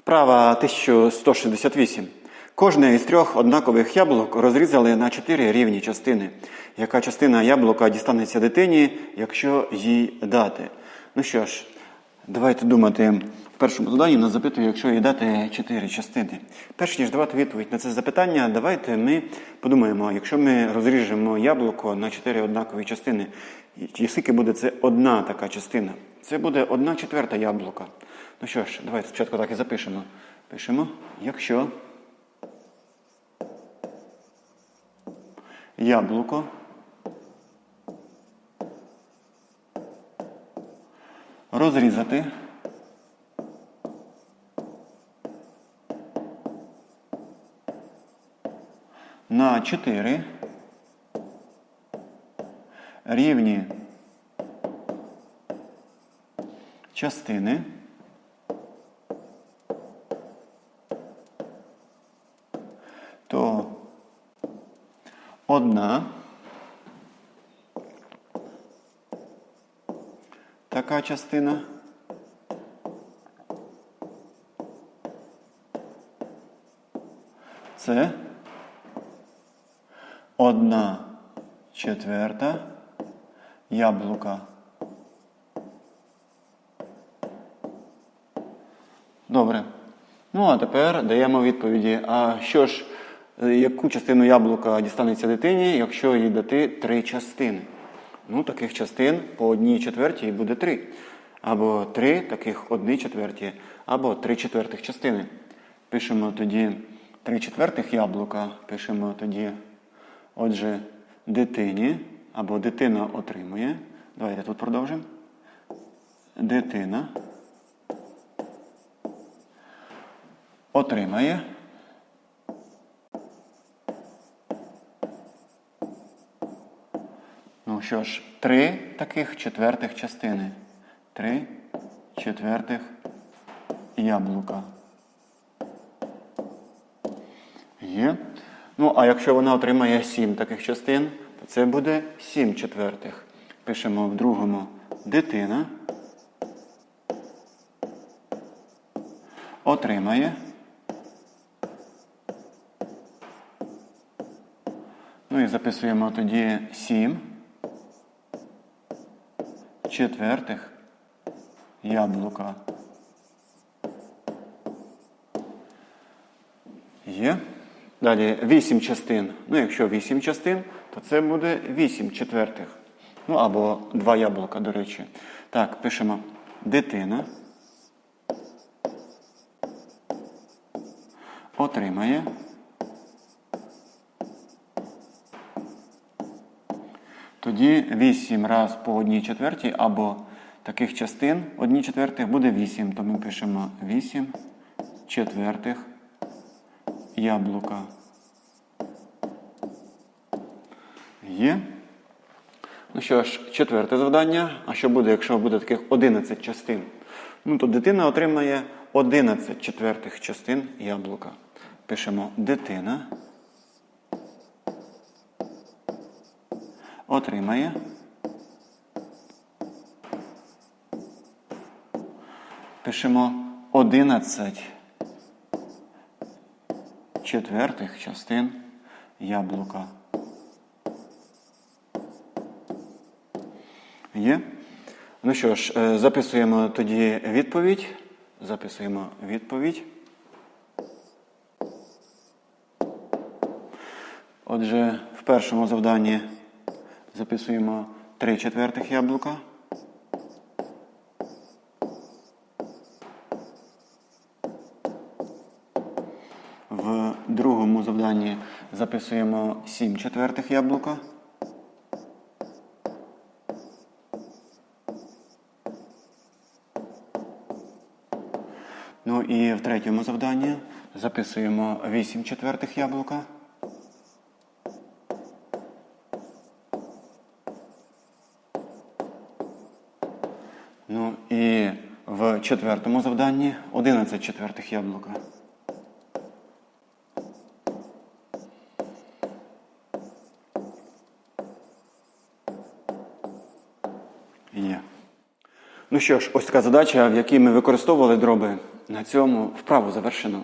Вправа 1168. Кожне із трьох однакових яблук розрізали на чотири рівні частини. Яка частина яблука дістанеться дитині, якщо їй дати? Ну що ж, давайте думати. В першому заданні нас запитує, якщо їй дати чотири частини. Перш ніж давати відповідь на це запитання, давайте ми подумаємо, якщо ми розріжемо яблуко на чотири однакові частини, скільки буде це одна така частина? Це буде одна четверта яблука. Ну що ж, давайте спочатку так і запишемо. Пишемо, якщо яблуко розрізати на 4 рівні частини. то одна така частина це одна четверта яблука. Добре. Ну, а тепер даємо відповіді. А що ж, яку частину яблука дістанеться дитині, якщо їй дати три частини? Ну, таких частин по одній четвертій буде три. Або три таких одній четверті, або три четвертих частини. Пишемо тоді три четвертих яблука, пишемо тоді, отже, дитині, або дитина отримує. Давайте тут продовжимо. Дитина. отримає що ж, три таких четвертих частини. Три четвертих яблука. Є. Ну, а якщо вона отримає сім таких частин, то це буде сім четвертих. Пишемо в другому дитина. Отримає. Ну і записуємо тоді 7 четвертих яблука. Є. Далі 8 частин. Ну, якщо 8 частин, то це буде 8 четвертих. Ну або 2 яблука, до речі. Так, пишемо дитина. Отримає. Тоді 8 раз по одній четвертій або таких частин одній четвертих буде 8. То ми пишемо 8 четвертих яблука. Є. Ну що ж, четверте завдання. А що буде, якщо буде таких 11 частин? Ну, то дитина отримає 11 четвертих частин яблука. Пишемо дитина. Отримає. Пишемо 11 четвертих частин яблука. Є? Ну що ж, е, записуємо тоді відповідь. Записуємо відповідь. Отже, в першому завданні Записуємо 3 четвертих яблука. В другому завданні записуємо 7 четвертих яблука. Ну і в третьому завданні записуємо 8 четвертих яблука. Ну і в четвертому завданні 11 четвертих яблука. Є. Ну що ж, ось така задача, в якій ми використовували дроби. На цьому вправу завершено.